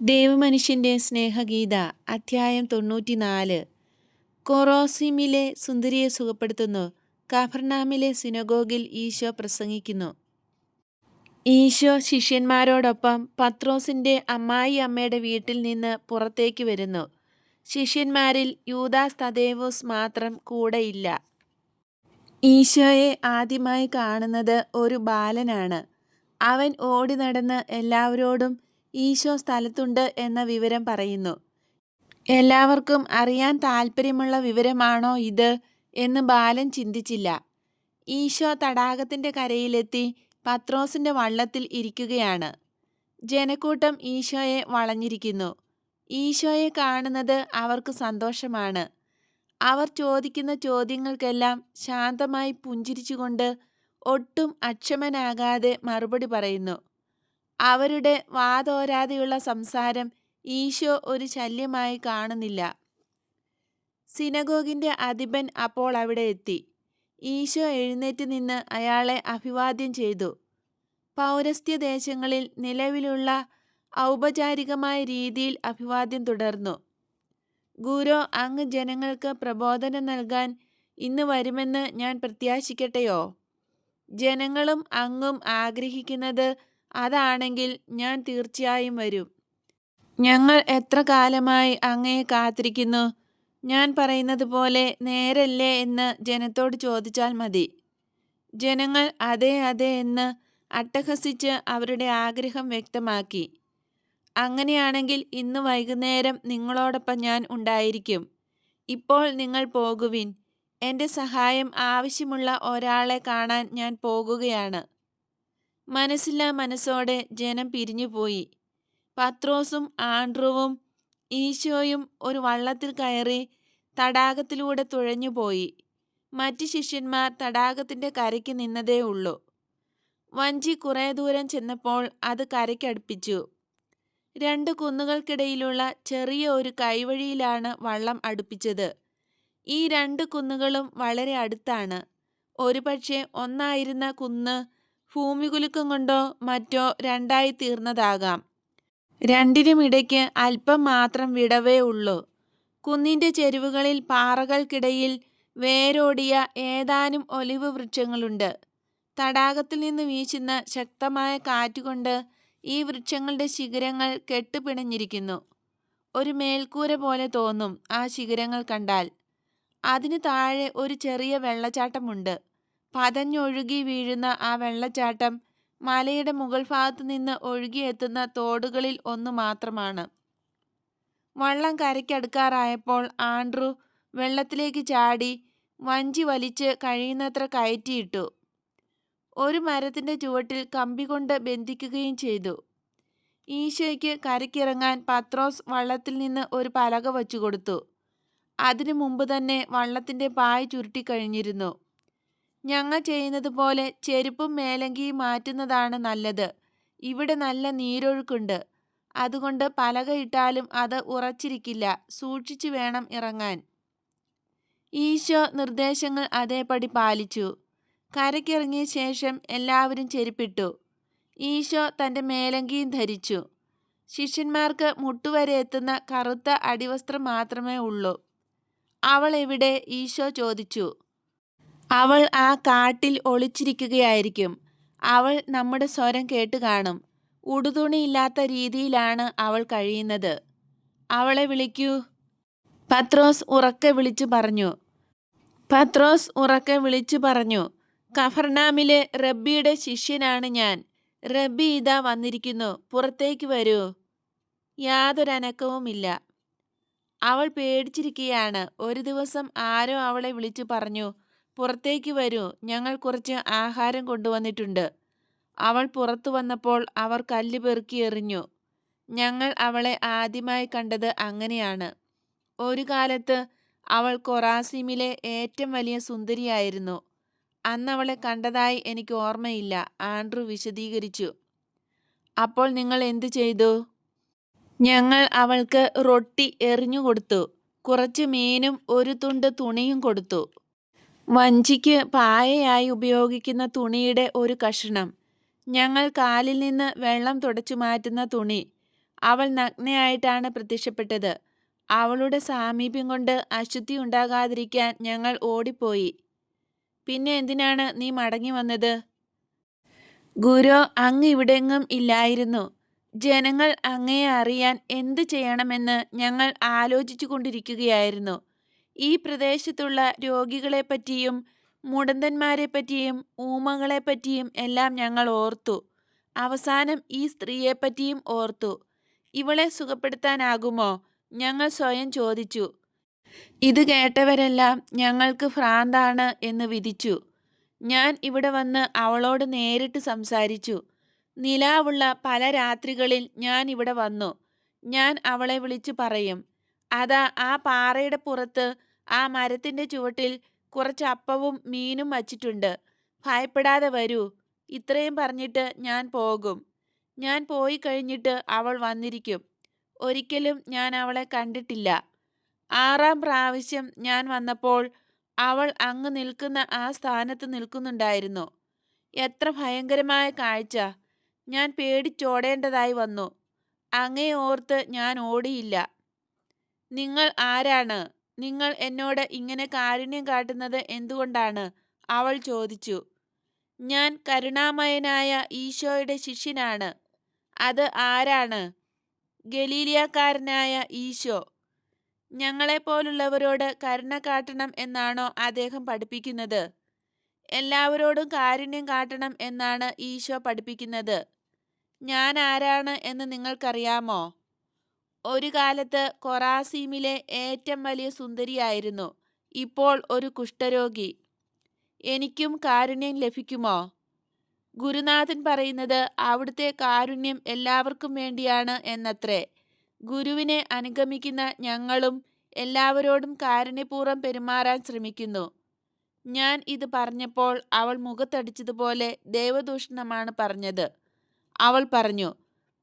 ദേവമനുഷ്യന്റെ സ്നേഹഗീത അധ്യായം തൊണ്ണൂറ്റിനാല്. കൊറോസിമിലെ സുന്ദരിയെ സുഖപ്പെടുത്തുന്നു. കാഫർനാമിലെ സിനഗോഗിൽ ഈശോ പ്രസംഗിക്കുന്നു. ഈശോ ശിഷ്യന്മാരോടൊപ്പം പത്രോസിന്റെ അമ്മായി അമ്മയുടെ വീട്ടിൽ നിന്ന് പുറത്തേക്ക് വരുന്നു. ശിഷ്യന്മാരിൽ യൂദാസ് തദേവോസ് മാത്രം കൂടെയില്ല. ഈശോയെ ആദ്യമായി കാണുന്നത് ഒരു ബാലനാണ്. അവൻ ഓടി നടന്ന് എല്ലാവരോടും ഈശോ സ്ഥലത്തുണ്ട് എന്ന വിവരം പറയുന്നു. എല്ലാവർക്കും അറിയാൻ താല്പര്യമുള്ള വിവരമാണോ ഇത് എന്ന് ബാലൻ ചിന്തിച്ചില്ല. ഈശോ തടാകത്തിന്റെ കരയിലെത്തി പത്രോസിന്റെ വള്ളത്തിൽ ഇരിക്കുകയാണ്. ജനക്കൂട്ടം ഈശോയെ വളഞ്ഞിരിക്കുന്നു. ഈശോയെ കാണുന്നത് അവർക്ക് സന്തോഷമാണ്. അവർ ചോദിക്കുന്ന ചോദ്യങ്ങൾക്കെല്ലാം ശാന്തമായി പുഞ്ചിരിച്ചുകൊണ്ട് ഒട്ടും അക്ഷമനാകാതെ മറുപടി പറയുന്നു. അവരുടെ വാതോരാതെയുള്ള സംസാരം ഈശോ ഒരു ശല്യമായി കാണുന്നില്ല. സിനഗോഗിന്റെ അധിപൻ അപ്പോൾ അവിടെ എത്തി. ഈശോ എഴുന്നേറ്റ് നിന്ന് അയാളെ അഭിവാദ്യം ചെയ്തു. പൗരസ്ത്യ ദേശങ്ങളിൽ നിലവിലുള്ള ഔപചാരികമായ രീതിയിൽ അഭിവാദ്യം തുടർന്നു. ഗുരു അങ്ങ് ജനങ്ങൾക്ക് പ്രബോധനം നൽകാൻ ഇന്ന് വരുമെന്ന് ഞാൻ പ്രത്യാശിക്കട്ടെയോ? ജനങ്ങളും അങ്ങും ആഗ്രഹിക്കുന്നത് അതാണെങ്കിൽ ഞാൻ തീർച്ചയായും വരും. ഞങ്ങൾ എത്ര കാലമായി അങ്ങയെ കാത്തിരിക്കുന്നു? ഞാൻ പറയുന്നത് പോലെ നേരല്ലേ എന്ന് ജനത്തോട് ചോദിച്ചാൽ മതി. ജനങ്ങൾ അതെ അതെ എന്ന് അട്ടഹസിച്ച് അവരുടെ ആഗ്രഹം വ്യക്തമാക്കി. അങ്ങനെയാണെങ്കിൽ ഇന്ന് വൈകുന്നേരം നിങ്ങളോടൊപ്പം ഞാൻ ഉണ്ടായിരിക്കും. ഇപ്പോൾ നിങ്ങൾ പോകുവിൻ. എന്റെ സഹായം ആവശ്യമുള്ള ഒരാളെ കാണാൻ ഞാൻ പോകുകയാണ്. മനസ്സില്ലാ മനസ്സോടെ ജനം പിരിഞ്ഞുപോയി. പത്രോസും ആൻഡ്രുവും ഈശോയും ഒരു വള്ളത്തിൽ കയറി തടാകത്തിലൂടെ തുഴഞ്ഞുപോയി. മറ്റ് ശിഷ്യന്മാർ തടാകത്തിന്റെ കരയ്ക്ക് നിന്നതേ ഉള്ളൂ. വഞ്ചി കുറേ ദൂരം ചെന്നപ്പോൾ അത് കരയ്ക്കടുപ്പിച്ചു. രണ്ട് കുന്നുകൾക്കിടയിലുള്ള ചെറിയ ഒരു കൈവഴിയിലാണ് വള്ളം അടുപ്പിച്ചത്. ഈ രണ്ട് കുന്നുകളും വളരെ അടുത്താണ്. ഒരുപക്ഷെ ഒന്നായിരുന്ന കുന്ന് ഭൂമികുലുക്കം കൊണ്ടോ മറ്റോ രണ്ടായി തീർന്നതാകാം. രണ്ടിനുമിടയ്ക്ക് അല്പം മാത്രം വിടവേ ഉള്ളൂ. കുന്നിന്റെ ചെരുവുകളിൽ പാറകൾക്കിടയിൽ വേരോടിയ ഏതാനും ഒലിവ് വൃക്ഷങ്ങളുണ്ട്. തടാകത്തിൽ നിന്ന് വീശുന്ന ശക്തമായ കാറ്റുകൊണ്ട് ഈ വൃക്ഷങ്ങളുടെ ശിഖരങ്ങൾ കെട്ടുപിണഞ്ഞിരിക്കുന്നു. ഒരു മേൽക്കൂര പോലെ തോന്നും ആ ശിഖരങ്ങൾ കണ്ടാൽ. അതിനു താഴെ ഒരു ചെറിയ വെള്ളച്ചാട്ടമുണ്ട്. പതഞ്ഞൊഴുകി വീഴുന്ന ആ വെള്ളച്ചാട്ടം മലയുടെ മുകൾ ഭാഗത്തു നിന്ന് ഒഴുകിയെത്തുന്ന തോടുകളിൽ ഒന്ന് മാത്രമാണ്. വള്ളം കരയ്ക്കടുക്കാറായപ്പോൾ ആൻഡ്രു വെള്ളത്തിലേക്ക് ചാടി വഞ്ചി വലിച്ച് കഴിയുന്നത്ര കയറ്റിയിട്ടു. ഒരു മരത്തിന്റെ ചുവട്ടിൽ കമ്പി കൊണ്ട് ബന്ധിക്കുകയും ചെയ്തു. ഈശോയ്ക്ക് കരയ്ക്കിറങ്ങാൻ പത്രോസ് വള്ളത്തിൽ നിന്ന് ഒരു പലക വച്ചു കൊടുത്തു അതിനു മുമ്പ് തന്നെ വള്ളത്തിന്റെ പായ് ചുരുട്ടിക്കഴിഞ്ഞിരുന്നു ഞങ്ങൾ ചെയ്യുന്നത് പോലെ ചെരുപ്പും മേലങ്കിയും മാറ്റുന്നതാണ് നല്ലത്. ഇവിടെ നല്ല നീരൊഴുക്കുണ്ട്. അതുകൊണ്ട് പലക ഇട്ടാലും അത് ഉറച്ചിരിക്കില്ല. സൂക്ഷിച്ചു വേണം ഇറങ്ങാൻ. ഈശോ നിർദ്ദേശങ്ങൾ അതേപടി പാലിച്ചു. കരക്കിറങ്ങിയ ശേഷം എല്ലാവരും ചെരുപ്പിട്ടു. ഈശോ തന്റെ മേലങ്കിയും ധരിച്ചു. ശിഷ്യന്മാർക്ക് മുട്ടുവരെ എത്തുന്ന കറുത്ത അടിവസ്ത്രം മാത്രമേ ഉള്ളൂ. അവൾ എവിടെ? ഈശോ ചോദിച്ചു. അവൾ ആ കാട്ടിൽ ഒളിച്ചിരിക്കുകയായിരിക്കും. അവൾ നമ്മുടെ സ്വരം കേട്ട് കാണും. ഉടുതുണിയില്ലാത്ത രീതിയിലാണ് അവൾ കഴിയുന്നത്. അവളെ വിളിക്കൂ. പത്രോസ് ഉറക്കെ വിളിച്ചു പറഞ്ഞു. പത്രോസ് ഉറക്കെ വിളിച്ചു പറഞ്ഞു. കഫർനാമിലെ റബ്ബിയുടെ ശിഷ്യനാണ് ഞാൻ. റബ്ബി ഇതാ വന്നിരിക്കുന്നു. പുറത്തേക്ക് വരൂ. യാതൊരനക്കവുമില്ല. അവൾ പേടിച്ചിരിക്കുകയാണ് ഒരു ദിവസം ആരോ അവളെ വിളിച്ചു പറഞ്ഞു. പുറത്തേക്ക് വരൂ. ഞങ്ങൾ കുറച്ച് ആഹാരം കൊണ്ടുവന്നിട്ടുണ്ട്. അവൾ പുറത്തു വന്നപ്പോൾ അവർ കല്ല് പെറുക്കി എറിഞ്ഞു. ഞങ്ങൾ അവളെ ആദ്യമായി കണ്ടത് അങ്ങനെയാണ്. ഒരു കാലത്ത് അവൾ കൊറാസിമിലെ ഏറ്റവും വലിയ സുന്ദരിയായിരുന്നു. അന്ന് അവളെ കണ്ടതായി എനിക്ക് ഓർമ്മയില്ല. ആൻഡ്രു വിശദീകരിച്ചു. അപ്പോൾ നിങ്ങൾ എന്തു ചെയ്തു? ഞങ്ങൾ അവൾക്ക് റൊട്ടി എറിഞ്ഞു കൊടുത്തു. കുറച്ച് മീനും ഒരു തുണ്ട് തുണിയും കൊടുത്തു. വഞ്ചിക്ക് പായയായി ഉപയോഗിക്കുന്ന തുണിയുടെ ഒരു കഷണം. ഞങ്ങൾ കാലിൽ നിന്ന് വെള്ളം തുടച്ചു മാറ്റുന്ന തുണി. അവൾ നഗ്നയായിട്ടാണ് പ്രത്യക്ഷപ്പെട്ടത്. അവളുടെ സാമീപ്യം കൊണ്ട് അശുദ്ധി ഉണ്ടാകാതിരിക്കാൻ ഞങ്ങൾ ഓടിപ്പോയി. പിന്നെ എന്തിനാണ് നീ മടങ്ങി വന്നത്? ഗുരു അങ്ങ് ഇവിടെങ്ങും ഇല്ലായിരുന്നു. ജനങ്ങൾ അങ്ങയെ അറിയാൻ എന്ത് ചെയ്യണമെന്ന് ഞങ്ങൾ ആലോചിച്ചു കൊണ്ടിരിക്കുകയായിരുന്നു ഈ പ്രദേശത്തുള്ള രോഗികളെപ്പറ്റിയും മുടന്തന്മാരെപ്പറ്റിയും ഊമകളെപ്പറ്റിയും എല്ലാം ഞങ്ങൾ ഓർത്തു. അവസാനം ഈ സ്ത്രീയെപ്പറ്റിയും ഓർത്തു. ഇവളെ സുഖപ്പെടുത്താനാകുമോ? ഞങ്ങൾ സ്വയം ചോദിച്ചു. ഇത് കേട്ടവരെല്ലാം ഞങ്ങൾക്ക് ഭ്രാന്താണ് എന്ന് വിധിച്ചു. ഞാൻ ഇവിടെ വന്ന് അവളോട് നേരിട്ട് സംസാരിച്ചു. നിലാവുള്ള പല രാത്രികളിൽ ഞാൻ ഇവിടെ വന്നു. ഞാൻ അവളെ വിളിച്ചു പറയും. അതാ ആ പാറയുടെ പുറത്ത് ആ മരത്തിന്റെ ചുവട്ടിൽ കുറച്ച് അപ്പവും മീനും വച്ചിട്ടുണ്ട്. ഭയപ്പെടാതെ വരൂ. ഇത്രയും പറഞ്ഞിട്ട് ഞാൻ പോകും. ഞാൻ പോയി കഴിഞ്ഞിട്ട് അവൾ വന്നിരിക്കും. ഒരിക്കലും ഞാൻ അവളെ കണ്ടിട്ടില്ല. ആറാം പ്രാവശ്യം ഞാൻ വന്നപ്പോൾ അവൾ അങ്ങ് നിൽക്കുന്ന ആ സ്ഥാനത്ത് നിൽക്കുന്നുണ്ടായിരുന്നു. എത്ര ഭയങ്കരമായ കാഴ്ച. ഞാൻ പേടിച്ചോടേണ്ടതായി വന്നു. അങ്ങേ ഓർത്ത് ഞാൻ ഓടിയില്ല. നിങ്ങൾ ആരാണ്? നിങ്ങൾ എന്നോട് ഇങ്ങനെ കാരുണ്യം കാട്ടുന്നത് എന്തുകൊണ്ടാണ്? അവൾ ചോദിച്ചു. ഞാൻ കരുണാമയനായ ഈശോയുടെ ശിഷ്യനാണ്. അത് ആരാണ്? ഗലീലിയക്കാരനായ ഈശോ. ഞങ്ങളെപ്പോലുള്ളവരോട് കരുണ കാട്ടണം എന്നാണോ അദ്ദേഹം പഠിപ്പിക്കുന്നത്? എല്ലാവരോടും കാരുണ്യം കാട്ടണം എന്നാണ് ഈശോ പഠിപ്പിക്കുന്നത്. ഞാൻ ആരാണ് എന്ന് നിങ്ങൾക്കറിയാമോ? ഒരു കാലത്ത് കൊറാസീമിലെ ഏറ്റവും വലിയ സുന്ദരിയായിരുന്നു. ഇപ്പോൾ ഒരു കുഷ്ഠരോഗി. എനിക്കും കാരുണ്യം ലഭിക്കുമോ? ഗുരുനാഥൻ പറയുന്നത് അവിടുത്തെ കാരുണ്യം എല്ലാവർക്കും വേണ്ടിയാണ് എന്നത്രേ. ഗുരുവിനെ അനുഗമിക്കുന്ന ഞങ്ങളും എല്ലാവരോടും കാരുണ്യപൂർവം പെരുമാറാൻ ശ്രമിക്കുന്നു. ഞാൻ ഇത് പറഞ്ഞപ്പോൾ അവൾ മുഖത്തടിച്ചതുപോലെ ദേവദൂഷണമാണ് പറഞ്ഞത്. അവൾ പറഞ്ഞു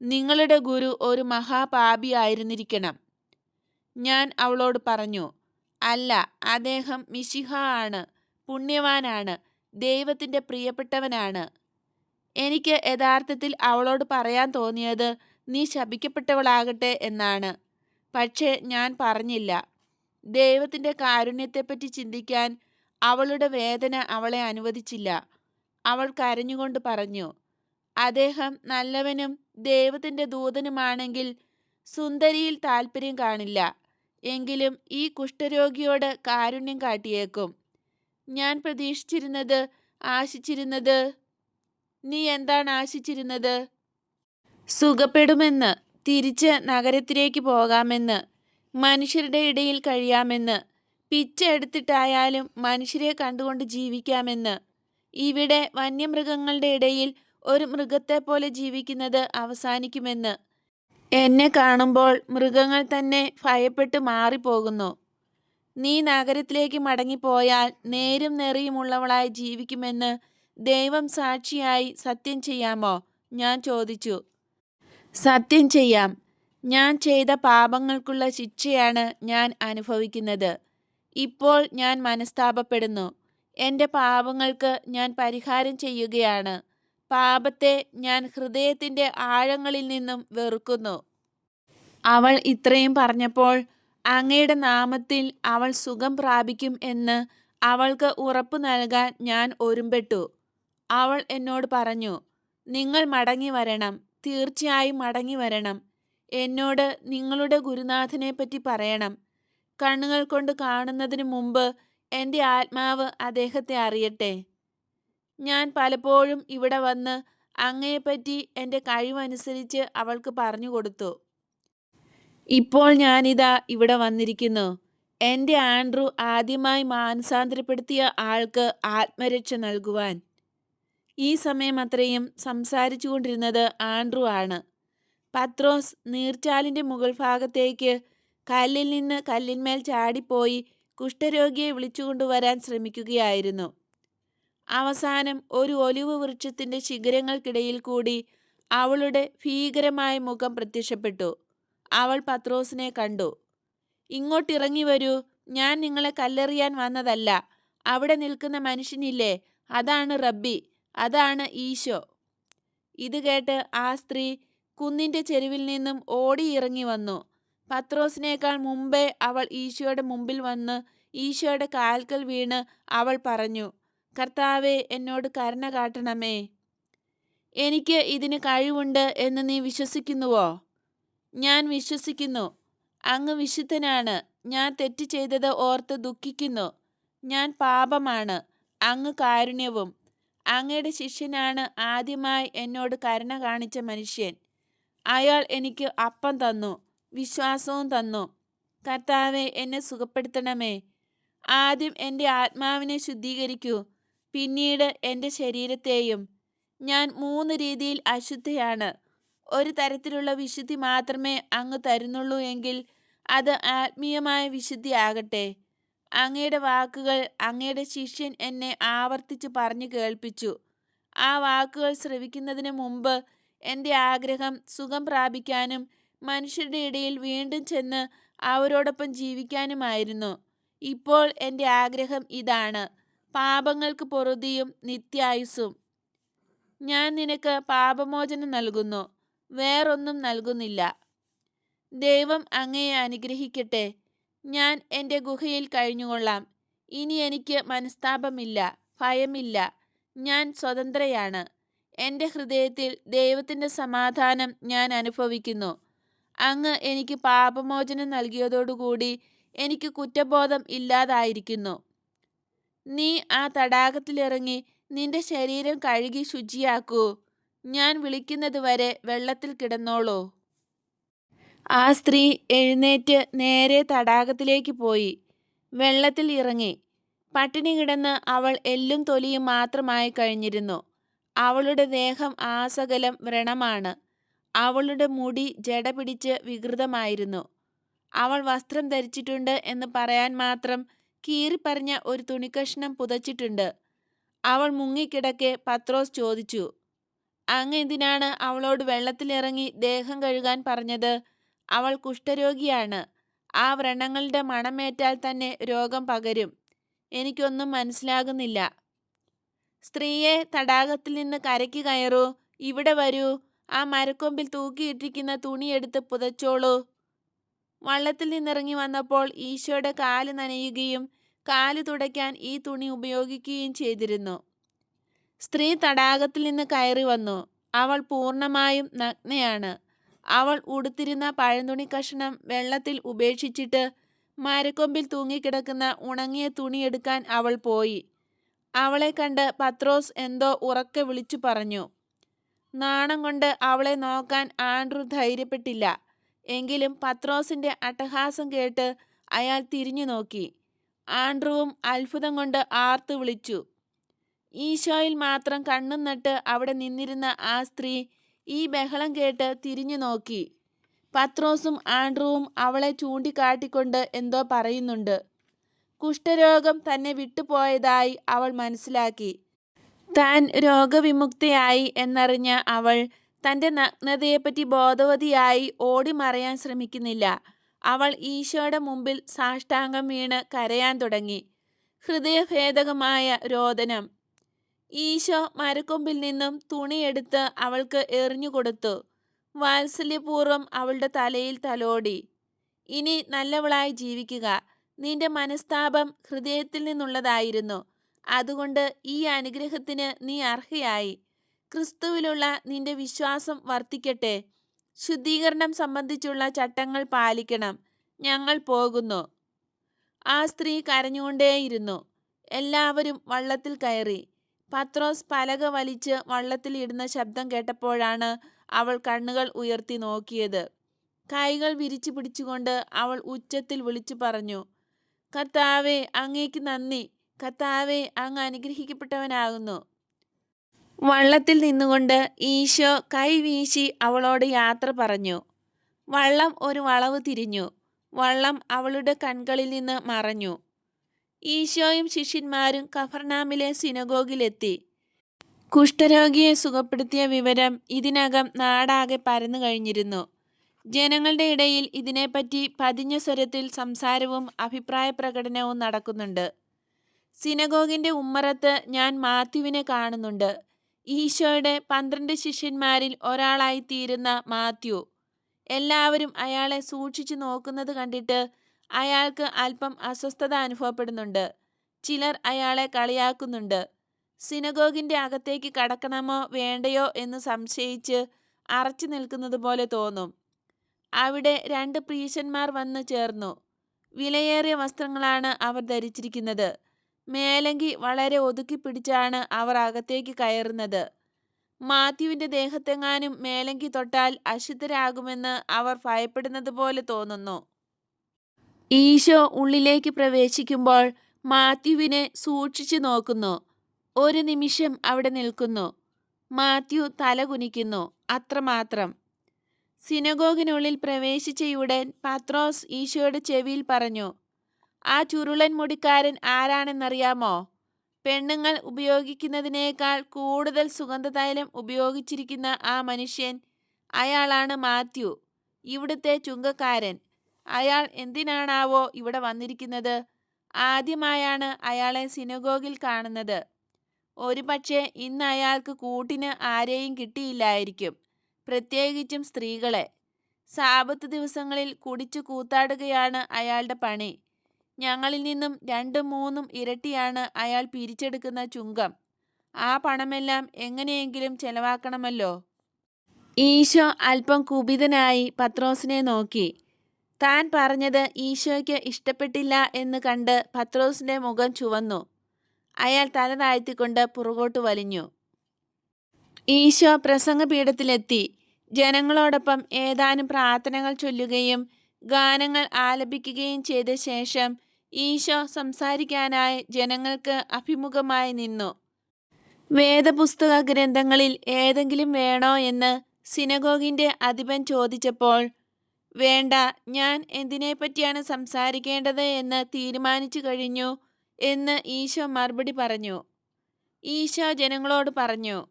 നിങ്ങളുടെ ഗുരു ഒരു മഹാപാപി മഹാപാപിയായിരുന്നിരിക്കണം ഞാൻ അവളോട് പറഞ്ഞു അല്ല അദ്ദേഹം മിശിഹ ആണ് പുണ്യവാനാണ് ദൈവത്തിന്റെ പ്രിയപ്പെട്ടവനാണ്. എനിക്ക് യഥാർത്ഥത്തിൽ അവളോട് പറയാൻ തോന്നിയത് നീ ശപിക്കപ്പെട്ടവളാകട്ടെ എന്നാണ്. പക്ഷേ ഞാൻ പറഞ്ഞില്ല. ദൈവത്തിന്റെ കാരുണ്യത്തെപ്പറ്റി ചിന്തിക്കാൻ അവളുടെ വേദന അവളെ അനുവദിച്ചില്ല. അവൾ കരഞ്ഞുകൊണ്ട് പറഞ്ഞു അദ്ദേഹം നല്ലവനും ദൈവത്തിന്റെ ദൂതനുമാണെങ്കിൽ സുന്ദരിയിൽ താല്പര്യം കാണില്ല. എങ്കിലും ഈ കുഷ്ഠരോഗിയോട് കാരുണ്യം കാട്ടിയേക്കും. ഞാൻ പ്രതീക്ഷിച്ചിരുന്നത് ആശിച്ചിരുന്നത് നീ എന്താണ് ആശിച്ചിരുന്നത്? സുഖപ്പെടുമെന്ന് തിരിച്ച് നഗരത്തിലേക്ക് പോകാമെന്ന് മനുഷ്യരുടെ ഇടയിൽ കഴിയാമെന്ന് പിച്ച എടുത്തിട്ടായാലും മനുഷ്യരെ കണ്ടുകൊണ്ട് ജീവിക്കാമെന്ന് ഇവിടെ വന്യമൃഗങ്ങളുടെ ഇടയിൽ ഒരു മൃഗത്തെ പോലെ ജീവിക്കുന്നത് അവസാനിക്കുമെന്ന്. എന്നെ കാണുമ്പോൾ മൃഗങ്ങൾ തന്നെ ഭയപ്പെട്ട് മാറിപ്പോകുന്നു. നീ നഗരത്തിലേക്ക് മടങ്ങിപ്പോയാൽ നേരും നെറിയുമുള്ളവളായി ജീവിക്കുമെന്ന് ദൈവം സാക്ഷിയായി സത്യം ചെയ്യാമോ? ഞാൻ ചോദിച്ചു. സത്യം ചെയ്യാം. ഞാൻ ചെയ്ത പാപങ്ങൾക്കുള്ള ശിക്ഷയാണ് ഞാൻ അനുഭവിക്കുന്നത്. ഇപ്പോൾ ഞാൻ മനസ്താപപ്പെടുന്നു. എന്റെ പാപങ്ങൾക്ക് ഞാൻ പരിഹാരം ചെയ്യുകയാണ്. പാപത്തെ ഞാൻ ഹൃദയത്തിന്റെ ആഴങ്ങളിൽ നിന്നും വെറുക്കുന്നു. അവൾ ഇത്രയും പറഞ്ഞപ്പോൾ അങ്ങയുടെ നാമത്തിൽ അവൾ സുഖം പ്രാപിക്കും എന്ന് അവൾക്ക് ഉറപ്പ് നൽകാൻ ഞാൻ ഒരുമ്പെട്ടു. അവൾ എന്നോട് പറഞ്ഞു നിങ്ങൾ മടങ്ങി വരണം തീർച്ചയായും മടങ്ങി വരണം. എന്നോട് നിങ്ങളുടെ ഗുരുനാഥനെ പറ്റി പറയണം. കണ്ണുകൾ കൊണ്ട് കാണുന്നതിന് മുമ്പ് എന്റെ ആത്മാവ് അദ്ദേഹത്തെ അറിയട്ടെ. ഞാൻ പലപ്പോഴും ഇവിടെ വന്ന് അങ്ങയെപ്പറ്റി എന്റെ കഴിവനുസരിച്ച് അവൾക്ക് പറഞ്ഞു കൊടുത്തു. ഇപ്പോൾ ഞാനിതാ ഇവിടെ വന്നിരിക്കുന്നു. എന്റെ ആൻഡ്രു ആദ്യമായി മാനസാന്തരപ്പെടുത്തിയ ആൾക്ക് ആത്മരക്ഷ നൽകുവാൻ. ഈ സമയം അത്രയും സംസാരിച്ചു കൊണ്ടിരുന്നത് ആൻഡ്രു ആണ്. പത്രോസ് നീർച്ചാലിന്റെ മുകൾ ഭാഗത്തേക്ക് കല്ലിൽ നിന്ന് കല്ലിന്മേൽ ചാടിപ്പോയി കുഷ്ഠരോഗിയെ വിളിച്ചുകൊണ്ടുവരാൻ ശ്രമിക്കുകയായിരുന്നു. അവസാനം ഒരു ഒലിവ് വൃക്ഷത്തിന്റെ ശിഖരങ്ങൾക്കിടയിൽ കൂടി അവളുടെ ഭീകരമായ മുഖം പ്രത്യക്ഷപ്പെട്ടു. അവൾ പത്രോസിനെ കണ്ടു. ഇങ്ങോട്ടിറങ്ങി വരൂ. ഞാൻ നിങ്ങളെ കല്ലെറിയാൻ വന്നതല്ല. അവിടെ നിൽക്കുന്ന മനുഷ്യനില്ലേ? അതാണ് റബ്ബി. അതാണ് ഈശോ. ഇത് കേട്ട് ആ സ്ത്രീ കുന്നിന്റെ ചെരുവിൽ നിന്നും ഓടിയിറങ്ങി വന്നു. പത്രോസിനേക്കാൾ മുമ്പേ അവൾ ഈശോയുടെ മുമ്പിൽ വന്ന് ഈശോയുടെ കാൽക്കൽ വീണ് അവൾ പറഞ്ഞു കർത്താവെ എന്നോട് കരുണ കാട്ടണമേ. എനിക്ക് ഇതിന് കഴിവുണ്ട് എന്ന് നീ വിശ്വസിക്കുന്നുവോ? ഞാൻ വിശ്വസിക്കുന്നു. അങ്ങ് വിശുദ്ധനാണ്. ഞാൻ തെറ്റ് ചെയ്തത് ഓർത്ത് ദുഃഖിക്കുന്നു. ഞാൻ പാപമാണ്. അങ്ങ് കാരുണ്യവും. അങ്ങയുടെ ശിഷ്യനാണ് ആദ്യമായി എന്നോട് കരുണ കാണിച്ച മനുഷ്യൻ. അയാൾ എനിക്ക് അപ്പം തന്നു വിശ്വാസവും തന്നു. കർത്താവെ എന്നെ സുഖപ്പെടുത്തണമേ. ആദ്യം എന്റെ ആത്മാവിനെ ശുദ്ധീകരിക്കൂ. പിന്നീട് എന്റെ ശരീരത്തെയും ഞാൻ മൂന്ന് രീതിയിൽ അശുദ്ധയാണ്. ഒരു തരത്തിലുള്ള വിശുദ്ധി മാത്രമേ അങ്ങ് തരുന്നുള്ളൂ എങ്കിൽ അത് ആത്മീയമായ വിശുദ്ധി ആകട്ടെ. അങ്ങയുടെ വാക്കുകൾ അങ്ങയുടെ ശിഷ്യൻ എന്നെ ആവർത്തിച്ച് പറഞ്ഞു കേൾപ്പിച്ചു. ആ വാക്കുകൾ ശ്രവിക്കുന്നതിന് മുമ്പ് എന്റെ ആഗ്രഹം സുഖം പ്രാപിക്കാനും മനുഷ്യരുടെ ഇടയിൽ വീണ്ടും ചെന്ന് അവരോടൊപ്പം ജീവിക്കാനുമായിരുന്നു. ഇപ്പോൾ എന്റെ ആഗ്രഹം ഇതാണ്. പാപങ്ങൾക്ക് പൊറുതിയും നിത്യായുസും ഞാൻ നിനക്ക് പാപമോചനം നൽകുന്നു വേറൊന്നും നൽകുന്നില്ല. ദൈവം അങ്ങയെ അനുഗ്രഹിക്കട്ടെ. ഞാൻ എന്റെ ഗുഹയിൽ കഴിഞ്ഞുകൊള്ളാം. ഇനി എനിക്ക് മനസ്താപമില്ല ഭയമില്ല. ഞാൻ സ്വതന്ത്രയാണ്. എന്റെ ഹൃദയത്തിൽ ദൈവത്തിന്റെ സമാധാനം ഞാൻ അനുഭവിക്കുന്നു. അങ്ങ് എനിക്ക് പാപമോചനം നൽകിയതോടുകൂടി എനിക്ക് കുറ്റബോധം ഇല്ലാതായിരിക്കുന്നു. നീ ആ തടാകത്തിലിറങ്ങി നിന്റെ ശരീരം കഴുകി ശുചിയാക്കൂ. ഞാൻ വിളിക്കുന്നതുവരെ വെള്ളത്തിൽ കിടന്നോളൂ. ആ സ്ത്രീ എഴുന്നേറ്റ് നേരെ തടാകത്തിലേക്ക് പോയി. വെള്ളത്തിൽ ഇറങ്ങി. പട്ടിണി കിടന്ന് അവൾ എല്ലും തൊലിയും മാത്രമായി കഴിഞ്ഞിരുന്നു. അവളുടെ ദേഹം ആസകലം വ്രണമാണ്. അവളുടെ മുടി ജട പിടിച്ച് വികൃതമായിരുന്നു. അവൾ വസ്ത്രം ധരിച്ചിട്ടുണ്ട് എന്ന് പറയാൻ മാത്രം കീറിപ്പറഞ്ഞ ഒരു തുണിക്കഷ്ണം പുതച്ചിട്ടുണ്ട്. അവൾ മുങ്ങിക്കിടക്കെ പത്രോസ് ചോദിച്ചു അങ്ങ് എന്തിനാണ് അവളോട് വെള്ളത്തിലിറങ്ങി ദേഹം കഴുകാൻ പറഞ്ഞത്? അവൾ കുഷ്ഠരോഗിയാണ്. ആ വ്രണങ്ങളുടെ മണമേറ്റാൽ തന്നെ രോഗം പകരും. എനിക്കൊന്നും മനസ്സിലാകുന്നില്ല. സ്ത്രീയെ തടാകത്തിൽ നിന്ന് കരയ്ക്ക് കയറൂ. ഇവിടെ വരൂ. ആ മരക്കൊമ്പിൽ തൂക്കിയിട്ടിരിക്കുന്ന തുണിയെടുത്ത് പുതച്ചോളൂ. വള്ളത്തിൽ നിന്നിറങ്ങി വന്നപ്പോൾ ഈശോയുടെ കാൽ നനയുകയും കാൽ തുടയ്ക്കാൻ ഈ തുണി ഉപയോഗിക്കുകയും ചെയ്തിരുന്നു. സ്ത്രീ തടാകത്തിൽ നിന്ന് കയറി വന്നു. അവൾ പൂർണമായും നഗ്നയാണ്. അവൾ ഉടുത്തിരുന്ന പഴന്തുണി കഷണം വെള്ളത്തിൽ ഉപേക്ഷിച്ചിട്ട് മരക്കൊമ്പിൽ തൂങ്ങിക്കിടക്കുന്ന ഉണങ്ങിയ തുണിയെടുക്കാൻ അവൾ പോയി. അവളെ കണ്ട് പത്രോസ് എന്തോ ഉറക്കെ വിളിച്ചു പറഞ്ഞു. നാണം കൊണ്ട് അവളെ നോക്കാൻ ആൻഡ്രു ധൈര്യപ്പെട്ടില്ല. എങ്കിലും പത്രോസിന്റെ അട്ടഹാസം കേട്ട് അയാൾ തിരിഞ്ഞു നോക്കി. ആൻഡ്രുവും അത്ഭുതം കൊണ്ട് ആർത്തു വിളിച്ചു. ഈശോയിൽ മാത്രം കണ്ണും നട്ട് അവിടെ നിന്നിരുന്ന ആ സ്ത്രീ ഈ ബഹളം കേട്ട് തിരിഞ്ഞു നോക്കി. പത്രോസും ആൻഡ്രുവും അവളെ ചൂണ്ടിക്കാട്ടിക്കൊണ്ട് എന്തോ പറയുന്നുണ്ട്. കുഷ്ഠരോഗം തന്നെ വിട്ടുപോയതായി അവൾ മനസ്സിലാക്കി. താൻ രോഗവിമുക്തയായി എന്നറിഞ്ഞ അവൾ തന്റെ നഗ്നതയെപ്പറ്റി ബോധവതിയായി ഓടി മറയാൻ ശ്രമിക്കുന്നില്ല. അവൾ ഈശോയുടെ മുമ്പിൽ സാഷ്ടാംഗം വീണ് കരയാൻ തുടങ്ങി. ഹൃദയഭേദകമായ രോദനം. ഈശോ മരക്കൊമ്പിൽ നിന്നും തുണിയെടുത്ത് അവൾക്ക് എറിഞ്ഞുകൊടുത്തു വാത്സല്യപൂർവം അവളുടെ തലയിൽ തലോടി. ഇനി നല്ലവളായി ജീവിക്കുക. നിന്റെ മനസ്താപം ഹൃദയത്തിൽ നിന്നുള്ളതായിരുന്നു. അതുകൊണ്ട് ഈ അനുഗ്രഹത്തിന് നീ അർഹയായി. ക്രിസ്തുവിലുള്ള നിന്റെ വിശ്വാസം വർദ്ധിക്കട്ടെ. ശുദ്ധീകരണം സംബന്ധിച്ചുള്ള ചട്ടങ്ങൾ പാലിക്കണം. ഞങ്ങൾ പോകുന്നു. ആ സ്ത്രീ കരഞ്ഞുകൊണ്ടേയിരുന്നു. എല്ലാവരും വള്ളത്തിൽ കയറി. പത്രോസ് പലക വലിച്ച് വള്ളത്തിൽ ഇടുന്ന ശബ്ദം കേട്ടപ്പോഴാണ് അവൾ കണ്ണുകൾ ഉയർത്തി നോക്കിയത്. കൈകൾ വിരിച്ചു പിടിച്ചുകൊണ്ട് അവൾ ഉച്ചത്തിൽ വിളിച്ചു പറഞ്ഞു കർത്താവെ അങ്ങേക്ക് നന്ദി. കർത്താവെ അങ്ങ് അനുഗ്രഹിക്കപ്പെട്ടവനാകുന്നു. വള്ളത്തിൽ നിന്നുകൊണ്ട് ഈശോ കൈവീശി അവളോട് യാത്ര പറഞ്ഞു. വള്ളം ഒരു വളവ് തിരിഞ്ഞു. വള്ളം അവളുടെ കൺകളിൽ നിന്ന് മറഞ്ഞു. ഈശോയും ശിഷ്യന്മാരും കഫർനാമിലെ സിനഗോഗിലെത്തി. കുഷ്ഠരോഗിയെ സുഖപ്പെടുത്തിയ വിവരം ഇതിനകം നാടാകെ പരന്നു കഴിഞ്ഞിരുന്നു. ജനങ്ങളുടെ ഇടയിൽ ഇതിനെപ്പറ്റി പതിഞ്ഞ സ്വരത്തിൽ സംസാരവും അഭിപ്രായ പ്രകടനവും നടക്കുന്നുണ്ട്. സിനഗോഗിന്റെ ഉമ്മറത്ത് ഞാൻ മാത്യുവിനെ കാണുന്നുണ്ട്. ഈശോയുടെ പന്ത്രണ്ട് ശിഷ്യന്മാരിൽ ഒരാളായി തീരുന്ന മാത്യു. എല്ലാവരും അയാളെ സൂക്ഷിച്ചു നോക്കുന്നത് കണ്ടിട്ട് അയാൾക്ക് അല്പം അസ്വസ്ഥത അനുഭവപ്പെടുന്നുണ്ട്. ചിലർ അയാളെ കളിയാക്കുന്നുണ്ട്. സിനഗോഗിന്റെ അകത്തേക്ക് കടക്കണമോ വേണ്ടയോ എന്ന് സംശയിച്ച് അറച്ചു നിൽക്കുന്നത് പോലെ തോന്നും. അവിടെ രണ്ട് പ്രീശന്മാർ വന്നു ചേർന്നു. വിലയേറിയ വസ്ത്രങ്ങളാണ് അവർ ധരിച്ചിരിക്കുന്നത്. മേലങ്കി വളരെ ഒതുക്കി പിടിച്ചാണ് അവർ അകത്തേക്ക് കയറുന്നത്. മാത്യുവിന്റെ ദേഹത്തെങ്ങാനും മേലങ്കി തൊട്ടാൽ അശുദ്ധരാകുമെന്ന് അവർ ഭയപ്പെടുന്നത് പോലെ തോന്നുന്നു. ഈശോ ഉള്ളിലേക്ക് പ്രവേശിക്കുമ്പോൾ മാത്യുവിനെ സൂക്ഷിച്ചു നോക്കുന്നു. ഒരു നിമിഷം അവിടെ നിൽക്കുന്നു. മാത്യു തലകുനിക്കുന്നു അത്രമാത്രം. സിനഗോഗിനുള്ളിൽ പ്രവേശിച്ച പ്രവേശിച്ചയുടൻ പത്രോസ് ഈശോയുടെ ചെവിയിൽ പറഞ്ഞു ആ ചുരുളൻ മുടിക്കാരൻ ആരാണെന്നറിയാമോ? പെണ്ണുങ്ങൾ ഉപയോഗിക്കുന്നതിനേക്കാൾ കൂടുതൽ സുഗന്ധതൈലം ഉപയോഗിച്ചിരിക്കുന്ന ആ മനുഷ്യൻ അയാളാണ് മാത്യു ഇവിടുത്തെ ചുങ്കക്കാരൻ. അയാൾ എന്തിനാണാവോ ഇവിടെ വന്നിരിക്കുന്നത്? ആദ്യമായാണ് അയാളെ സിനഗോഗിൽ കാണുന്നത്. ഒരുപക്ഷെ ഇന്ന് അയാൾക്ക് കൂട്ടിന് ആരെയും കിട്ടിയില്ലായിരിക്കും പ്രത്യേകിച്ചും സ്ത്രീകളെ. സാപത്ത് ദിവസങ്ങളിൽ കുടിച്ചു കൂത്താടുകയാണ് അയാളുടെ പണി. ഞങ്ങളിൽ നിന്നും രണ്ടും മൂന്നും ഇരട്ടിയാണ് അയാൾ പിരിച്ചെടുക്കുന്ന ചുങ്കം. ആ പണമെല്ലാം എങ്ങനെയെങ്കിലും ചെലവാക്കണമല്ലോ. ഈശോ അല്പം കുപിതനായി പത്രോസിനെ നോക്കി. താൻ പറഞ്ഞത് ഈശോയ്ക്ക് ഇഷ്ടപ്പെട്ടില്ല എന്ന് കണ്ട് പത്രോസിന്റെ മുഖം ചുവന്നു. അയാൾ തല താഴ്ത്തിക്കൊണ്ട് പുറകോട്ട് വലിഞ്ഞു. ഈശോ പ്രസംഗപീഠത്തിലെത്തി. ജനങ്ങളോടൊപ്പം ഏതാനും പ്രാർത്ഥനകൾ ചൊല്ലുകയും ഗാനങ്ങൾ ആലപിക്കുകയും ചെയ്ത ശേഷം ഈശോ സംസാരിക്കാനായി ജനങ്ങൾക്ക് അഭിമുഖമായി നിന്നു. വേദപുസ്തക ഗ്രന്ഥങ്ങളിൽ ഏതെങ്കിലും വേണോ എന്ന് സിനഗോഗിന്റെ അധിപൻ ചോദിച്ചപ്പോൾ വേണ്ട ഞാൻ എന്തിനെപ്പറ്റിയാണ് സംസാരിക്കേണ്ടത് എന്ന് തീരുമാനിച്ചു കഴിഞ്ഞു എന്ന് ഈശോ മറുപടി പറഞ്ഞു. ഈശോ ജനങ്ങളോട് പറഞ്ഞു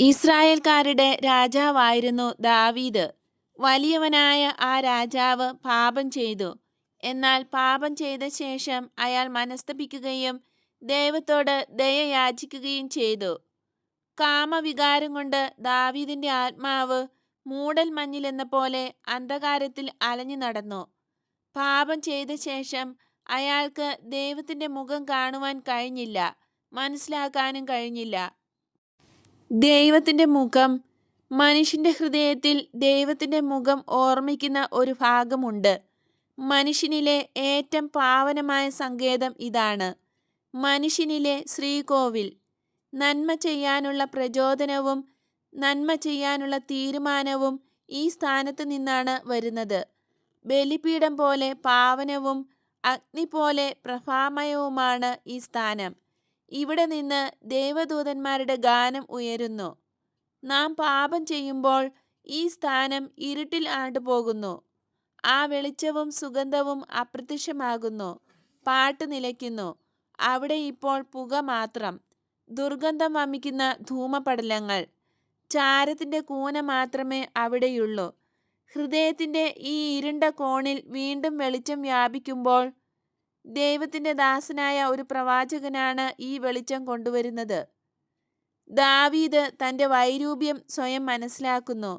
ഇസ്രായേൽക്കാരുടെ രാജാവായിരുന്നു ദാവീദ്. വലിയവനായ ആ രാജാവ് പാപം ചെയ്തു. എന്നാൽ പാപം ചെയ്ത ശേഷം അയാൾ മനസ്തപിക്കുകയും ദൈവത്തോട് ദയ യാചിക്കുകയും ചെയ്തു. കാമവികാരം കൊണ്ട് ദാവീദിന്റെ ആത്മാവ് മൂടൽ മഞ്ഞിലെന്ന പോലെ അന്ധകാരത്തിൽ അലഞ്ഞു നടന്നു. പാപം ചെയ്ത ശേഷം അയാൾക്ക് ദൈവത്തിന്റെ മുഖം കാണുവാൻ കഴിഞ്ഞില്ല മനസ്സിലാക്കാനും കഴിഞ്ഞില്ല. ദൈവത്തിന്റെ മുഖം മനുഷ്യന്റെ ഹൃദയത്തിൽ ദൈവത്തിന്റെ മുഖം ഓർമ്മിക്കുന്ന ഒരു ഭാഗമുണ്ട്. മനുഷ്യനിലെ ഏറ്റവും പാവനമായ സങ്കേതം ഇതാണ്. മനുഷ്യനിലെ ശ്രീകോവിൽ. നന്മ ചെയ്യാനുള്ള പ്രചോദനവും നന്മ ചെയ്യാനുള്ള തീരുമാനവും ഈ സ്ഥാനത്ത് നിന്നാണ് വരുന്നത്. ബലിപീഠം പോലെ പാവനവും അഗ്നി പോലെ പ്രഭാമയവുമാണ് ഈ സ്ഥാനം. ഇവിടെ നിന്ന് ദേവദൂതന്മാരുടെ ഗാനം ഉയരുന്നു. നാം പാപം ചെയ്യുമ്പോൾ ഈ സ്ഥാനം ഇരുട്ടിൽ ആണ്ടുപോകുന്നു. ആ വെളിച്ചവും സുഗന്ധവും അപ്രത്യക്ഷമാകുന്നു. പാട്ട് നിലയ്ക്കുന്നു. അവിടെ ഇപ്പോൾ പുക മാത്രം. ദുർഗന്ധം വമിക്കുന്ന ധൂമപടലങ്ങൾ. ചാരത്തിന്റെ കൂന മാത്രമേ അവിടെയുള്ളൂ. ഹൃദയത്തിന്റെ ഈ ഇരുണ്ട കോണിൽ വീണ്ടും വെളിച്ചം വ്യാപിക്കുമ്പോൾ ദൈവത്തിന്റെ ദാസനായ ഒരു പ്രവാചകനാണ് ഈ വെളിച്ചം കൊണ്ടുവരുന്നത്. ദാവീദ് തന്റെ വൈരൂപ്യം സ്വയം മനസ്സിലാക്കുന്നു.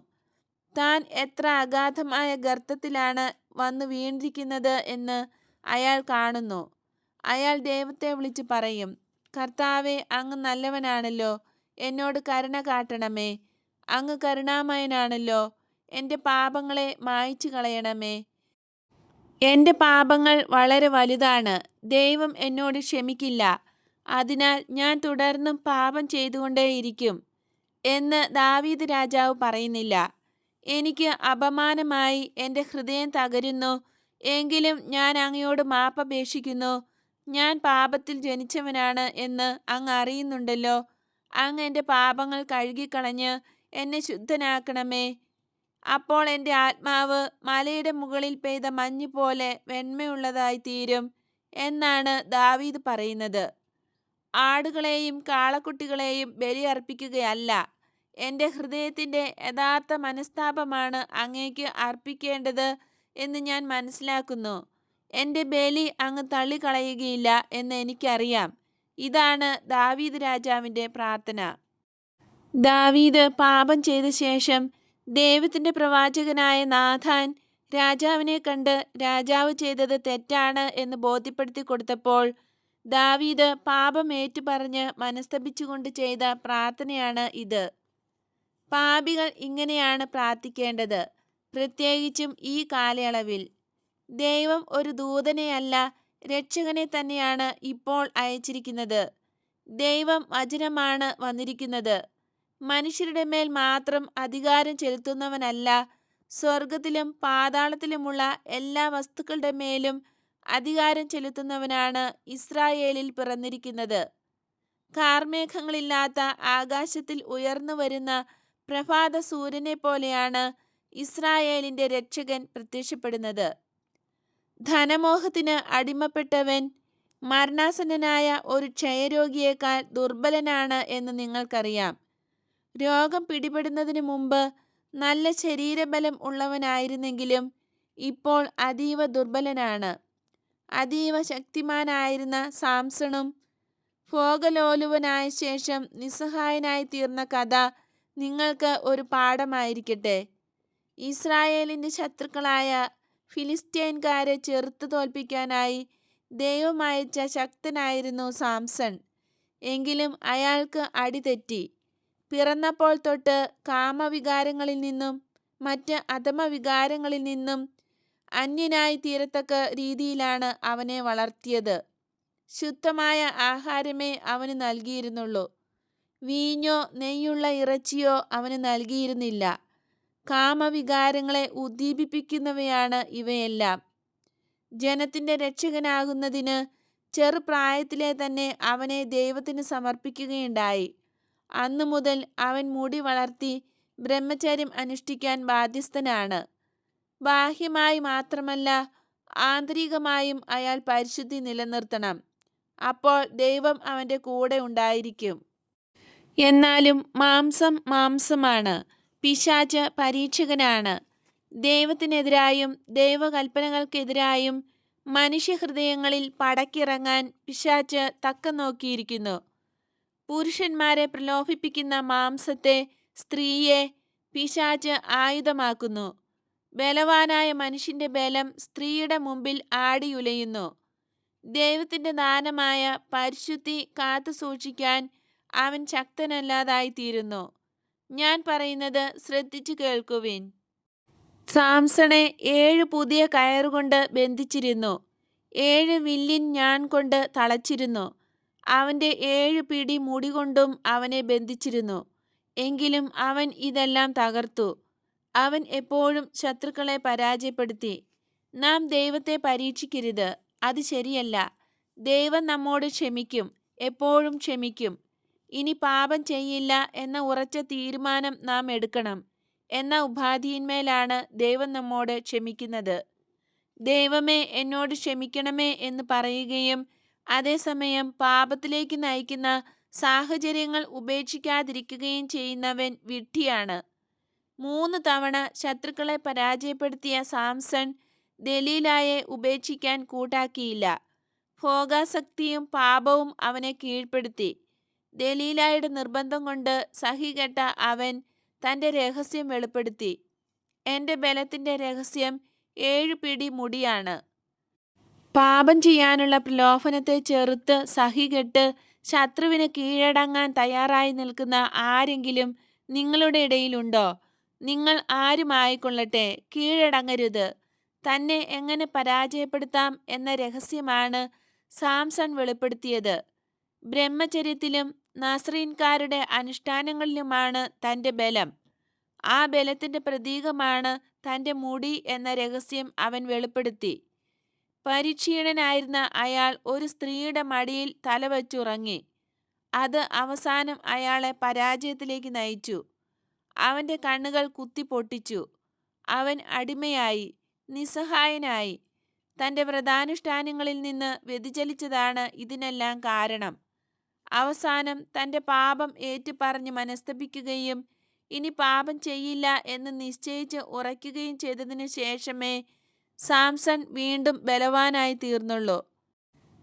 താൻ എത്ര അഗാധമായ ഗർത്തത്തിലാണ് വന്നു വീണിരിക്കുന്നത് എന്ന് അയാൾ കാണുന്നു. അയാൾ ദൈവത്തെ വിളിച്ച് പറയും കർത്താവെ അങ്ങ് നല്ലവനാണല്ലോ. എന്നോട് കരുണ കാട്ടണമേ. അങ്ങ് കരുണാമയനാണല്ലോ. എന്റെ പാപങ്ങളെ മായ്ച്ചു കളയണമേ. എന്റെ പാപങ്ങൾ വളരെ വലുതാണ്. ദൈവം എന്നോട് ക്ഷമിക്കില്ല. അതിനാൽ ഞാൻ തുടർന്നും പാപം ചെയ്തുകൊണ്ടേയിരിക്കും എന്ന് ദാവീദ് രാജാവ് പറയുന്നില്ല. എനിക്ക് അപമാനമായി എന്റെ ഹൃദയം തകരുന്നു. എങ്കിലും ഞാൻ അങ്ങയോട് മാപ്പപേക്ഷിക്കുന്നു. ഞാൻ പാപത്തിൽ ജനിച്ചവനാണ് എന്ന് അങ്ങ് അറിയുന്നുണ്ടല്ലോ. അങ്ങ് എന്റെ പാപങ്ങൾ കഴുകിക്കളഞ്ഞ് എന്നെ ശുദ്ധനാക്കണമേ. അപ്പോൾ എന്റെ ആത്മാവ് മലയുടെ മുകളിൽ പെയ്ത മഞ്ഞ് പോലെ വെണ്മയുള്ളതായി തീരും എന്നാണ് ദാവീദ് പറയുന്നത്. ആടുകളെയും കാളക്കുട്ടികളെയും ബലിയർപ്പിക്കുകയല്ല. എന്റെ ഹൃദയത്തിന്റെ യഥാർത്ഥ മനസ്താപമാണ് അങ്ങേക്ക് അർപ്പിക്കേണ്ടത് എന്ന് ഞാൻ മനസ്സിലാക്കുന്നു. എന്റെ ബലി അങ്ങ് തള്ളിക്കളയുകയില്ല എന്ന് എനിക്കറിയാം. ഇതാണ് ദാവീദ് രാജാവിന്റെ പ്രാർത്ഥന. ദാവീദ് പാപം ചെയ്ത ശേഷം ദൈവത്തിന്റെ പ്രവാചകനായ നാഥാൻ രാജാവിനെ കണ്ട് രാജാവ് ചെയ്തത് തെറ്റാണ് എന്ന് ബോധ്യപ്പെടുത്തി കൊടുത്തപ്പോൾ ദാവീദ് പാപം ഏറ്റുപറഞ്ഞ് മനസ്തപിച്ചുകൊണ്ട് ചെയ്ത പ്രാർത്ഥനയാണ് ഇത്. പാപികൾ ഇങ്ങനെയാണ് പ്രാർത്ഥിക്കേണ്ടത്. പ്രത്യേകിച്ചും ഈ കാലയളവിൽ. ദൈവം ഒരു ദൂതനെയല്ല രക്ഷകനെ തന്നെയാണ് ഇപ്പോൾ അയച്ചിരിക്കുന്നത്. ദൈവം വചനമാണ് വന്നിരിക്കുന്നത്. മനുഷ്യരുടെ മേൽ മാത്രം അധികാരം ചെലുത്തുന്നവനല്ല സ്വർഗത്തിലും പാതാളത്തിലുമുള്ള എല്ലാ വസ്തുക്കളുടെ മേലും അധികാരം ചെലുത്തുന്നവനാണ് ഇസ്രായേലിൽ പിറന്നിരിക്കുന്നത്. കാർമേഘങ്ങളില്ലാത്ത ആകാശത്തിൽ ഉയർന്നു വരുന്ന പ്രഭാത സൂര്യനെ പോലെയാണ് ഇസ്രായേലിന്റെ രക്ഷകൻ പ്രത്യക്ഷപ്പെടുന്നത്. ധനമോഹത്തിന് അടിമപ്പെട്ടവൻ മരണാസന്നനായ ഒരു ക്ഷയരോഗിയേക്കാൾ ദുർബലനാണ് എന്ന് നിങ്ങൾക്കറിയാം. രോഗം പിടിപെടുന്നതിന് മുമ്പ് നല്ല ശരീരബലം ഉള്ളവനായിരുന്നെങ്കിലും ഇപ്പോൾ അതീവ ദുർബലനാണ്. അതീവ ശക്തിമാനായിരുന്ന സാംസണും ഭോഗലോലുവനായ ശേഷം നിസ്സഹായനായി തീർന്ന കഥ നിങ്ങൾക്ക് ഒരു പാഠമായിരിക്കട്ടെ. ഇസ്രായേലിന്റെ ശത്രുക്കളായ ഫിലിസ്തീൻകാരെ ചെറുത്തു തോൽപ്പിക്കാനായി ദൈവം അയച്ച ശക്തനായിരുന്നു സാംസൺ. എങ്കിലും അയാൾക്ക് അടിതെറ്റി പിറന്നപ്പോൾ തൊട്ട് കാമവികാരങ്ങളിൽ നിന്നും മറ്റ് അധമവികാരങ്ങളിൽ നിന്നും അന്യനായി തീരത്തക്ക രീതിയിലാണ് അവനെ വളർത്തിയത്. ശുദ്ധമായ ആഹാരമേ അവന് നൽകിയിരുന്നുള്ളൂ. വീഞ്ഞോ നെയ്യുള്ള ഇറച്ചിയോ അവന് നൽകിയിരുന്നില്ല. കാമവികാരങ്ങളെ ഉദ്ദീപിപ്പിക്കുന്നവയാണ് ഇവയെല്ലാം. ജനത്തിന്റെ രക്ഷകനാകുന്നതിന് ചെറുപ്രായത്തിലെ തന്നെ അവനെ ദൈവത്തിന് സമർപ്പിക്കുകയുണ്ടായി. അന്നു മുതൽ അവൻ മുടി വളർത്തി ബ്രഹ്മചര്യം അനുഷ്ഠിക്കാൻ ബാധ്യസ്ഥനാണ്. ബാഹ്യമായി മാത്രമല്ല ആന്തരികമായും അയാൾ പരിശുദ്ധി നിലനിർത്തണം. അപ്പോൾ ദൈവം അവന്റെ കൂടെ ഉണ്ടായിരിക്കും. എന്നാലും മാംസം മാംസമാണ്. പിശാച് പരീക്ഷകനാണ്. ദൈവത്തിനെതിരായും ദൈവകൽപ്പനകൾക്കെതിരായും മനുഷ്യഹൃദയങ്ങളിൽ പടക്കിറങ്ങാൻ പിശാച് തക്ക നോക്കിയിരിക്കുന്നു പുരുഷന്മാരെ പ്രലോഭിപ്പിക്കുന്ന മാംസത്തെ സ്ത്രീയെ പിശാച് ആയുധമാക്കുന്നു. ബലവാനായ മനുഷ്യന്റെ ബലം സ്ത്രീയുടെ മുമ്പിൽ ആടിയുലയുന്നു. ദൈവത്തിന്റെ ദാനമായ പരിശുദ്ധി കാത്തു സൂക്ഷിക്കാൻ അവൻ ശക്തനല്ലാതായിത്തീരുന്നു. ഞാൻ പറയുന്നത് ശ്രദ്ധിച്ചു കേൾക്കുവിൻ. സാംസണെ ഏഴ് പുതിയ കയറുകൊണ്ട് ബന്ധിച്ചിരുന്നു. ഏഴ് വില്ലിൻ ഞാൻ കൊണ്ട് തളച്ചിരുന്നു. അവന്റെ ഏഴ് പിടി മുടി കൊണ്ടും അവനെ ബന്ധിച്ചിരുന്നു. എങ്കിലും അവൻ ഇതെല്ലാം തകർത്തു. അവൻ എപ്പോഴും ശത്രുക്കളെ പരാജയപ്പെടുത്തി. നാം ദൈവത്തെ പരീക്ഷിക്കരുത്. അത് ശരിയല്ല. ദൈവം നമ്മോട് ക്ഷമിക്കും. എപ്പോഴും ക്ഷമിക്കും. ഇനി പാപം ചെയ്യില്ല എന്ന ഉറച്ച തീരുമാനം നാം എടുക്കണം എന്ന ഉപാധിയിന്മേലാണ് ദൈവം നമ്മോട് ക്ഷമിക്കുന്നത്. ദൈവമേ എന്നോട് ക്ഷമിക്കണമേ എന്ന് പറയുകയും അതേസമയം പാപത്തിലേക്ക് നയിക്കുന്ന സാഹചര്യങ്ങൾ ഉപേക്ഷിക്കാതിരിക്കുകയും ചെയ്യുന്നവൻ വിഡ്ഢിയാണ്. മൂന്ന് തവണ ശത്രുക്കളെ പരാജയപ്പെടുത്തിയ സാംസൺ ദലീലായെ ഉപേക്ഷിക്കാൻ കൂട്ടാക്കിയില്ല. ഭോഗാസക്തിയും പാപവും അവനെ കീഴ്പ്പെടുത്തി. ദലീലായുടെ നിർബന്ധം കൊണ്ട് സഹി കെട്ട അവൻ തന്റെ രഹസ്യം വെളിപ്പെടുത്തി. എന്റെ ബലത്തിന്റെ രഹസ്യം ഏഴ് പിടി മുടിയാണ്. പാപം ചെയ്യാനുള്ള പ്രലോഭനത്തെ ചെറുത്ത് സഹികെട്ട് ശത്രുവിന് കീഴടങ്ങാൻ തയ്യാറായി നിൽക്കുന്ന ആരെങ്കിലും നിങ്ങളുടെ ഇടയിലുണ്ടോ? നിങ്ങൾ ആരുമായിക്കൊള്ളട്ടെ കീഴടങ്ങരുത്. തന്നെ എങ്ങനെ പരാജയപ്പെടുത്താം എന്ന രഹസ്യമാണ് സാംസൺ വെളിപ്പെടുത്തിയത്. ബ്രഹ്മചര്യത്തിലും നാസ്രീൻകാരുടെ അനുഷ്ഠാനങ്ങളിലുമാണ് തന്റെ ബലം. ആ ബലത്തിന്റെ പ്രതീകമാണ് തന്റെ മുടി എന്ന രഹസ്യം അവൻ വെളിപ്പെടുത്തി. പരിക്ഷീണനായിരുന്ന അയാൾ ഒരു സ്ത്രീയുടെ മടിയിൽ തലവച്ചുറങ്ങി. അത് അവസാനം അയാളെ പരാജയത്തിലേക്ക് നയിച്ചു. അവന്റെ കണ്ണുകൾ കുത്തിപ്പൊട്ടിച്ചു അവൻ അടിമയായി നിസ്സഹായനായി. തന്റെ വ്രതാനുഷ്ഠാനങ്ങളിൽ നിന്ന് വ്യതിചലിച്ചതാണ് ഇതിനെല്ലാം കാരണം. അവസാനം തന്റെ പാപം ഏറ്റുപറഞ്ഞ് മനസ്തപിക്കുകയും ഇനി പാപം ചെയ്യില്ല എന്ന് നിശ്ചയിച്ച് ഉറയ്ക്കുകയും ചെയ്തതിനു ശേഷമേ സാംസൺ വീണ്ടും ബലവാനായി തീർന്നുള്ളൂ.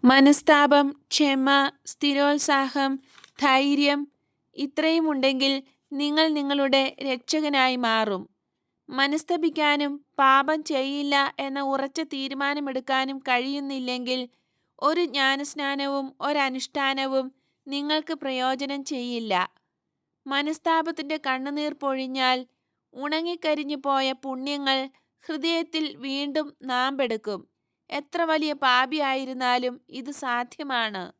മനസ്താപം ക്ഷമ സ്ഥിരോത്സാഹം ധൈര്യം ഇത്രയും ഉണ്ടെങ്കിൽ നിങ്ങൾ നിങ്ങളുടെ രക്ഷകനായി മാറും. മനസ്തപിക്കാനും പാപം ചെയ്യില്ല എന്ന ഉറച്ച തീരുമാനമെടുക്കാനും കഴിയുന്നില്ലെങ്കിൽ ഒരു ജ്ഞാനസ്നാനവും ഒരനുഷ്ഠാനവും നിങ്ങൾക്ക് പ്രയോജനം ചെയ്യില്ല. മനസ്താപത്തിന്റെ കണ്ണുനീർ പൊഴിഞ്ഞാൽ ഉണങ്ങിക്കരിഞ്ഞു പോയ പുണ്യങ്ങൾ ഹൃദയത്തിൽ വീണ്ടും നാമ്പെടുക്കും. എത്ര വലിയ പാപിയായിരുന്നാലും ഇത് സാധ്യമാണ്.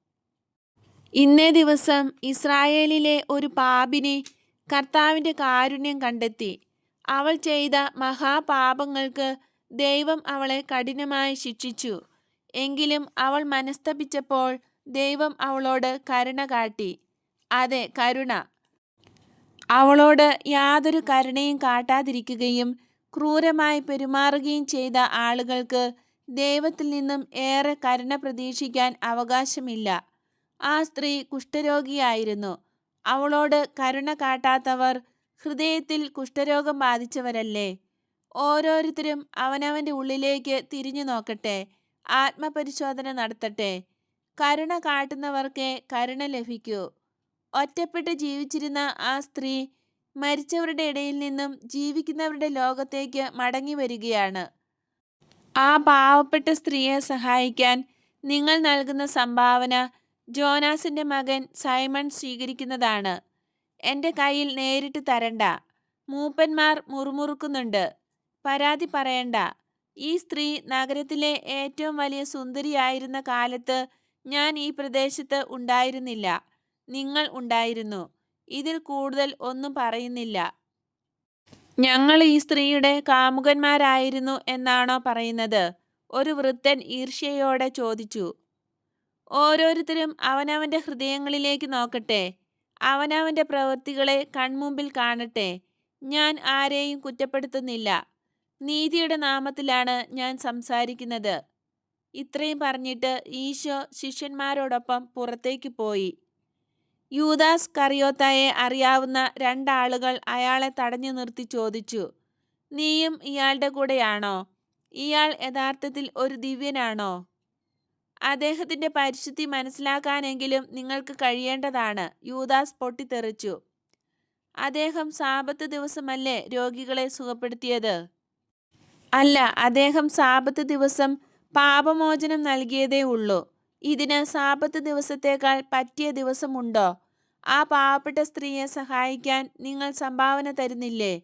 ഇന്നേ ദിവസം ഇസ്രായേലിലെ ഒരു പാപിനി കർത്താവിന്റെ കാരുണ്യം കണ്ടെത്തി. അവൾ ചെയ്ത മഹാപാപങ്ങൾക്ക് ദൈവം അവളെ കഠിനമായി ശിക്ഷിച്ചു. എങ്കിലും അവൾ മനസ്തപിച്ചപ്പോൾ ദൈവം അവളോട് കരുണ കാട്ടി. അതെ കരുണ. അവളോട് യാതൊരു കരുണയും കാട്ടാതിരിക്കുകയും ക്രൂരമായി പെരുമാറുകയും ചെയ്ത ആളുകൾക്ക് ദൈവത്തിൽ നിന്നും ഏറെ കരുണ പ്രതീക്ഷിക്കാൻ അവകാശമില്ല. ആ സ്ത്രീ കുഷ്ഠരോഗിയായിരുന്നു. അവളോട് കരുണ കാട്ടാത്തവർ ഹൃദയത്തിൽ കുഷ്ഠരോഗം ബാധിച്ചവരല്ലേ? ഓരോരുത്തരും അവനവന്റെ ഉള്ളിലേക്ക് തിരിഞ്ഞു നോക്കട്ടെ. ആത്മപരിശോധന നടത്തട്ടെ. കരുണ കാട്ടുന്നവർക്കേ കരുണ ലഭിക്കൂ. ഒറ്റപ്പെട്ട് ജീവിച്ചിരുന്ന ആ സ്ത്രീ മരിച്ചവരുടെ ഇടയിൽ നിന്നും ജീവിക്കുന്നവരുടെ ലോകത്തേക്ക് മടങ്ങി വരികയാണ്. ആ പാവപ്പെട്ട സ്ത്രീയെ സഹായിക്കാൻ നിങ്ങൾ നൽകുന്ന സംഭാവന ജോനാസിന്റെ മകൻ സൈമൺ സ്വീകരിക്കുന്നതാണ്. എന്റെ കയ്യിൽ നേരിട്ട് തരണ്ട. മൂപ്പന്മാർ മുറുമുറുക്കുന്നുണ്ട്. പരാതി പറയണ്ട. ഈ സ്ത്രീ നഗരത്തിലെ ഏറ്റവും വലിയ സുന്ദരിയായിരുന്ന കാലത്ത് ഞാൻ ഈ പ്രദേശത്ത് ഉണ്ടായിരുന്നില്ല. നിങ്ങൾ ഉണ്ടായിരുന്നു. ഇതിൽ കൂടുതൽ ഒന്നും പറയുന്നില്ല. ഞങ്ങൾ ഈ സ്ത്രീയുടെ കാമുകന്മാരായിരുന്നു എന്നാണോ പറയുന്നത്? ഒരു വൃദ്ധൻ ഈർഷ്യയോടെ ചോദിച്ചു. ഓരോരുത്തരും അവനവന്റെ ഹൃദയങ്ങളിലേക്ക് നോക്കട്ടെ. അവനവന്റെ പ്രവൃത്തികളെ കൺമുമ്പിൽ കാണട്ടെ. ഞാൻ ആരെയും കുറ്റപ്പെടുത്തുന്നില്ല. നീതിയുടെ നാമത്തിലാണ് ഞാൻ സംസാരിക്കുന്നത്. ഇത്രയും പറഞ്ഞിട്ട് ഈശോ ശിഷ്യന്മാരോടൊപ്പം പുറത്തേക്ക് പോയി. യൂദാസ് കറിയോത്തയെ അറിയാവുന്ന രണ്ടാളുകൾ അയാളെ തടഞ്ഞു നിർത്തി ചോദിച്ചു നീയും ഇയാളുടെ കൂടെയാണോ? ഇയാൾ യഥാർത്ഥത്തിൽ ഒരു ദിവ്യനാണോ? അദ്ദേഹത്തിന്റെ പരിശുദ്ധി മനസ്സിലാക്കാനെങ്കിലും നിങ്ങൾക്ക് കഴിയേണ്ടതാണ് യൂദാസ് പൊട്ടിത്തെറിച്ചു. അദ്ദേഹം സാപത്ത് ദിവസമല്ലേ രോഗികളെ സുഖപ്പെടുത്തിയത്? അല്ല അദ്ദേഹം സാപത്ത് ദിവസം പാപമോചനം നൽകിയതേ ഉള്ളൂ. ഇതിന് സാപത്ത് ദിവസത്തേക്കാൾ പറ്റിയ ദിവസമുണ്ടോ? ആ പാവപ്പെട്ട സ്ത്രീയെ സഹായിക്കാൻ നിങ്ങൾ സംഭാവന തരുന്നില്ലേ?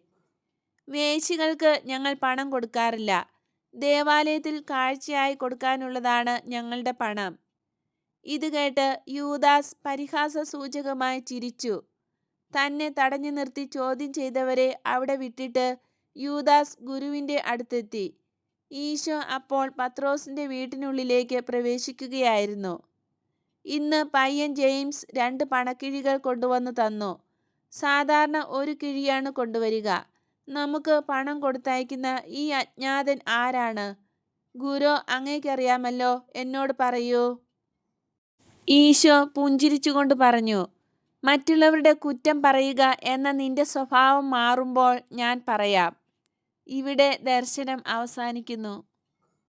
വേശികൾക്ക് ഞങ്ങൾ പണം കൊടുക്കാറില്ല. ദേവാലയത്തിൽ കാഴ്ചയായി കൊടുക്കാനുള്ളതാണ് ഞങ്ങളുടെ പണം. ഇത് കേട്ട് യൂദാസ് പരിഹാസ സൂചകമായി ചിരിച്ചു. തന്നെ തടഞ്ഞു നിർത്തി ചോദ്യം ചെയ്തവരെ അവിടെ വിട്ടിട്ട് യൂദാസ് ഗുരുവിന്റെ അടുത്തെത്തി. ഈശോ അപ്പോൾ പത്രോസിന്റെ വീട്ടിനുള്ളിലേക്ക് പ്രവേശിക്കുകയായിരുന്നു. ഇന്ന് പയ്യൻ ജെയിംസ് രണ്ട് പണക്കിഴികൾ കൊണ്ടുവന്ന് തന്നു. സാധാരണ ഒരു കിഴിയാണ് കൊണ്ടുവരിക. നമുക്ക് പണം കൊടുത്തയക്കുന്ന ഈ അജ്ഞാതൻ ആരാണ്? ഗുരു അങ്ങേക്കറിയാമല്ലോ. എന്നോട് പറയൂ. ഈശോ പുഞ്ചിരിച്ചുകൊണ്ട് പറഞ്ഞു മറ്റുള്ളവരുടെ കുറ്റം പറയുക എന്ന നിന്റെ സ്വഭാവം മാറുമ്പോൾ ഞാൻ പറയാം. ഇവിടെ ദർശനം അവസാനിക്കുന്നു.